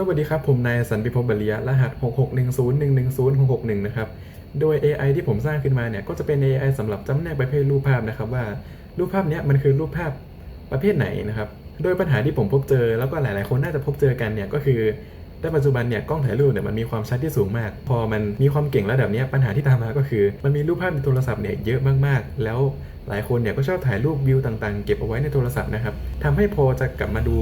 สวัสดีครับ ผมนายสันติภพบริยรหัส 66101106661นะครับ โดย AI ที่ผมสร้างขึ้นมาเนี่ย ก็จะเป็น AI สำหรับจำแนกประเภทรูปภาพนะครับว่ารูปภาพเนี้ยมันคือรูปภาพประเภทไหนนะครับ โดยปัญหาที่ผมพบเจอ แล้วก็หลายๆ คนน่าจะพบเจอกันเนี่ยก็คือในปัจจุบันเนี่ยกล้องถ่ายรูปเนี่ยมันมีความชัดที่สูงมาก พอมันมีความเก่งระดับนี้ปัญหาที่ตามมาก็คือ มันมีรูปภาพในโทรศัพท์เนี่ยเยอะมากๆ แล้วหลายคนเนี่ยก็ชอบถ่ายรูปวิวต่างๆ เก็บเอาไว้ในโทรศัพท์นะครับทำให้พอจะกลับมาดู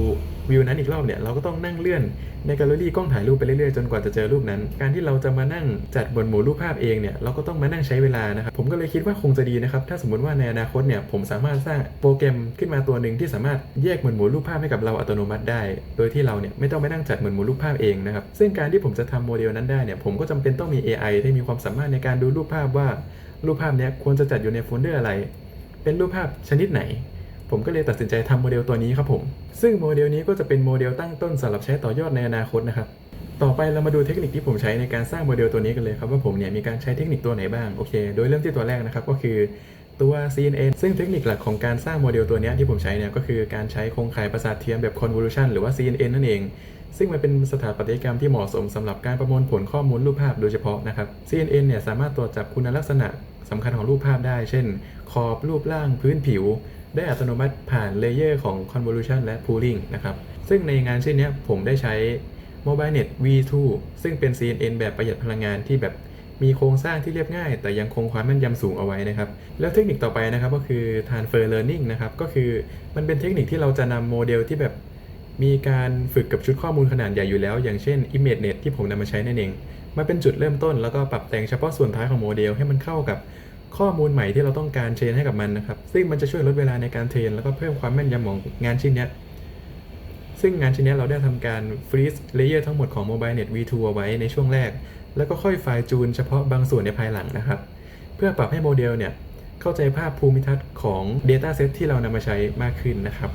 วิวนั้นอีกรอบเนี่ยเราก็ต้องนั่งเลื่อนในแกลเลอรี่กล้องถ่ายรูปไปเรื่อยๆจนกว่าจะเจอรูปนั้น การที่เราจะมานั่งจัดบนหมู่รูปภาพเองเนี่ยเราก็ต้องมานั่งใช้เวลานะครับผมก็เลยคิดว่าคงจะดีนะครับถ้าสมมติว่าในอนาคตเนี่ยผมสามารถสร้างโปรแกรมขึ้นมาตัวหนึ่งที่สามารถแยกหมวดหมู่รูปภาพให้กับเราอัตโนมัติได้ โดยที่เราเนี่ยไม่ต้องไปนั่งจัดหมวดหมู่รูปภาพเองนะครับซึ่งการที่ผมจะทำโมเดลนั้นได้เนี่ยผมก็จำเป็นต้องมี AI ที่มีความสามารถในการดูรูปภาพว่ารูปภาพเนี้ยควรจะจัดอยู่ในโฟลเดอร์อะไร เป็นรูปภาพชนิดไหน ผมก็เลยตัดสินใจทำโมเดลตัวนี้ครับผม ซึ่งโมเดลนี้ก็จะเป็นโมเดลตั้งต้นสำหรับใช้ต่อยอดในอนาคตนะครับ ต่อไปเรามาดูเทคนิคที่ผมใช้ในการสร้างโมเดลตัวนี้กันเลยครับว่าผมเนี่ยมีการใช้เทคนิคตัวไหนบ้างโอเค โดยเริ่มที่ตัวแรกนะครับก็คือตัว CNN ซึ่งเทคนิคหลักของการสร้างโมเดลตัวนี้ที่ผมใช้เนี่ยก็คือการใช้โครงข่ายประสาทเทียมแบบ convolution หรือว่า CNN นั่นเอง ซึ่งมันเป็นสถาปัตยกรรมที่เหมาะสมสำหรับการประมวลผลข้อมูลรูปภาพโดยเฉพาะนะครับ CNN เนี่ยสามารถตรวจจับคุณลักษณะสำคัญของรูปภาพได้ เช่น ขอบรูปร่างพื้นผิว ได้อัตโนมัติผ่านเลเยอร์ของ convolution และ pooling นะครับ ซึ่งในงานเช่นนี้ผมได้ใช้ MobileNet V2 ซึ่งเป็น CNN แบบประหยัดพลังงานที่แบบมีโครงสร้างที่เรียบง่าย แต่ยังคงความแม่นยำสูงเอาไว้นะครับ แล้วเทคนิคต่อไปนะครับก็คือ transfer learning นะครับ ก็คือมันเป็นเทคนิคที่เราจะนำโมเดลที่แบบมีการฝึกกับชุดข้อมูลขนาดใหญ่อยู่แล้ว อย่างเช่น ImageNet ที่ผมนำมาใช้นั่นเองมาเป็นจุดเริ่มต้นแล้วก็ปรับแต่งเฉพาะส่วนท้ายของโมเดลให้มันเข้ากับ ข้อมูลใหม่ที่เราต้องการเทรนให้กับมันนะครับ ซึ่งมันจะช่วยลดเวลาในการเทรน แล้วก็เพิ่มความแม่นยำของงานชิ้นนี้ซึ่งงานชิ้นนี้เราได้ทำการฟรีซเลเยอร์ทั้งหมดของ MobileNet V2 เอาไว้ในช่วงแรก แล้วก็ค่อยไฟล์จูนเฉพาะบางส่วนในภายหลังนะครับ เพื่อปรับให้โมเดลเนี่ยเข้าใจภาพภูมิทัศน์ของ Dataset ที่เรานำมาใช้มากขึ้นนะครับ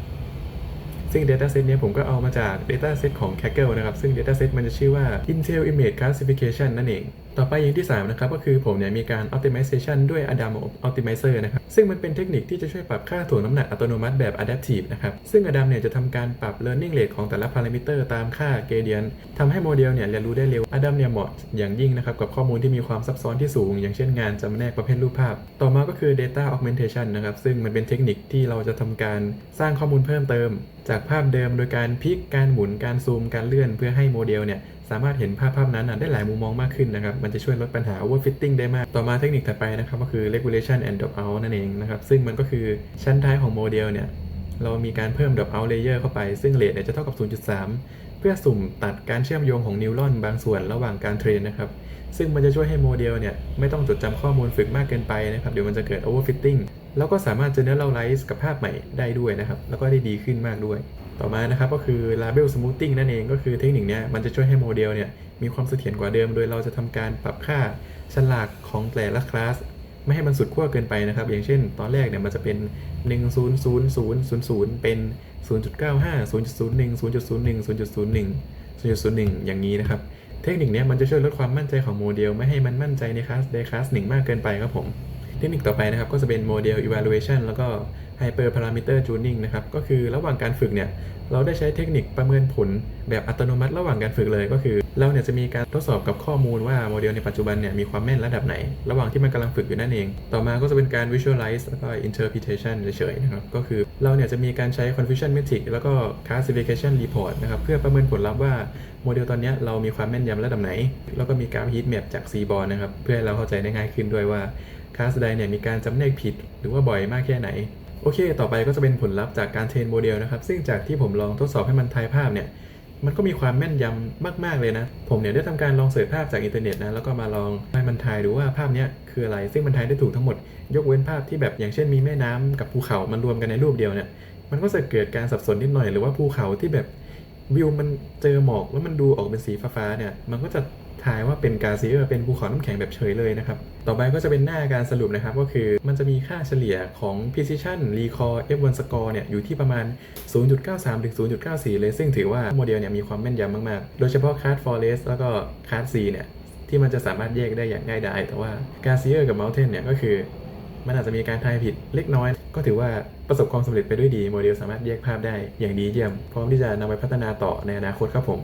ซึ่ง Dataset เนี้ยผมก็เอามาจาก Dataset ของ Kaggle นะครับ ซึ่ง Dataset มันจะชื่อว่า Intel Image Classification นั่นเอง ต่อไปอย่างที่ 3 นะครับ ก็คือผมเนี่ยมีการ Optimization ด้วย Adam Optimizer นะครับ ซึ่งมันเป็นเทคนิคที่จะช่วยปรับค่าถ่วงน้ำหนักอัตโนมัติแบบ Adaptive นะครับ ซึ่ง Adam เนี่ยจะทำการปรับ Learning Rate ของแต่ละ Parameter ตามค่า Gradient ทำให้โมเดลเนี่ยเรียนรู้ได้เร็ว Adam เนี่ยเหมาะอย่างยิ่งนะครับ กับข้อมูลที่มีความซับซ้อนที่สูง อย่างเช่นงานจำแนกประเภทรูปภาพ ต่อมาก็คือ Data Augmentation นะครับ ซึ่งมันเป็นเทคนิคที่เราจะทำการสร้างข้อมูลเพิ่มเติม จากภาพเดิมโดยการพลิกการหมุนการซูมการเลื่อน เพื่อให้โมเดลเนี่ย สามารถเห็นภาพภาพนั้นได้หลายมุมมองมากขึ้นนะครับ มันจะช่วยลดปัญหา overfitting ได้มาก ต่อมาเทคนิคถัดไปนะครับก็คือ regulation and drop out นั่นเองนะครับ ซึ่งมันก็คือชั้นท้ายของโมเดลเนี่ย เรามีการเพิ่ม drop out layer เข้าไป ซึ่งเรทเนี่ยจะเท่ากับ 0.3 เพื่อสุ่มตัดการเชื่อมโยงของนิวรอนบางส่วนระหว่างการเทรนนะครับซึ่งมันจะช่วยให้โมเดลเนี่ยไม่ต้องจดจำข้อมูลฝึกมากเกินไปนะครับ เดี๋ยวมันจะเกิด overfitting แล้วก็สามารถ generalize กับภาพใหม่ได้ด้วยนะครับ แล้วก็ได้ดีขึ้นมากด้วย ต่อมานะครับก็คือ label smoothing นั่นเองก็คือเทคนิคนี้มันจะช่วยให้โมเดลเนี่ยมีความเสถียรกว่าเดิม โดยเราจะทำการปรับค่าฉลากของแต่ละคลาสไม่ให้มันสุดขั้วเกินไปนะครับ อย่างเช่น ตอนแรกเนี่ยมันจะเป็น 1 0 0 0 0 0 เป็น 0.95 0.01 0.01 0.01 0.01 อย่างนี้นะครับ เทคนิคนี้มันจะช่วยลดความมั่นใจของโมเดล ไม่ให้มันมั่นใจในคลาสใดคลาสหนึ่งมากเกินไปครับผม ทคนิคต่อไปนะครับก็จะเป็นโมเดล evaluation แล้วก็ hyper parameter tuning นะครับก็คือระหว่างการฝึกเนี่ยเราได้ใช้เทคนิคประเมินผลแบบอัตโนมัติระหว่างการฝึกเลยก็คือ เราเนี่ยจะมีการทดสอบกับข้อมูลว่าโมเดลในปัจจุบันเนี่ยมีความแม่นระดับไหน ระหว่างที่มันกำลังฝึกอยู่นั่นเอง ต่อมาก็จะเป็นการ visualize แล้วก็ interpretation เฉยๆนะครับก็คือเราเนี่ยจะมีการใช้ confusion metric แล้วก็ classification report นะครับเพื่อประเมินผลลัพธ์ว่าโมเดลตอนนี้เรามีความแม่นยำระดับไหน แล้วก็มีการ heat map จาก seaborn นะครับเพื่อให้เราเข้าใจได้ง่ายขึ้นด้วยว่าคลาสใดเนี่ยมีการจำแนกผิดหรือว่าบ่อยมากแค่ไหนโอเค ต่อไปก็จะเป็นผลลัพธ์จากการเทรนโมเดลนะครับ ซึ่งจากที่ผมลองทดสอบให้มันทายภาพเนี่ย มันก็มีความแม่นยำมาก ๆ เลยนะ ผมเนี่ยได้ทำการลองเสิร์ชภาพจากอินเทอร์เน็ตนะ แล้วก็มาลองให้มันทายดูว่าภาพนี้คืออะไร ซึ่งมันทายได้ถูกทั้งหมด ยกเว้นภาพที่แบบอย่างเช่นมีแม่น้ำกับภูเขามันรวมกันในรูปเดียวเนี่ย มันก็จะเกิดการสับสนนิดหน่อย หรือว่าภูเขาที่แบบวิวมันเจอหมอกแล้วมันดูออกเป็นสีฟ้าๆเนี่ย มันก็จะ ทายว่าเป็นกาซีเออร์เป็นภูเขาน้ำแข็งแบบเฉยเลยนะครับ ต่อไปก็จะเป็นหน้าการสรุปนะครับ ก็คือมันจะมีค่าเฉลี่ยของ precision recall f1 score เนี่ยอยู่ที่ประมาณ 0.93 ถึง 0.94 เลย ซึ่งถือว่าโมเดลเนี่ยมีความแม่นยำมาก ๆ โดยเฉพาะ card forest แล้วก็ card c เนี่ยที่มันจะสามารถแยกได้อย่างง่ายดายแต่ว่า glacier กับ mountain เนี่ยก็คือมันอาจจะมีการทายผิดเล็กน้อย ก็ถือว่าประสบความสำเร็จไปด้วยดี โมเดลสามารถแยกภาพได้อย่างดีเยี่ยม พร้อมที่จะนำไปพัฒนาต่อในอนาคตครับผม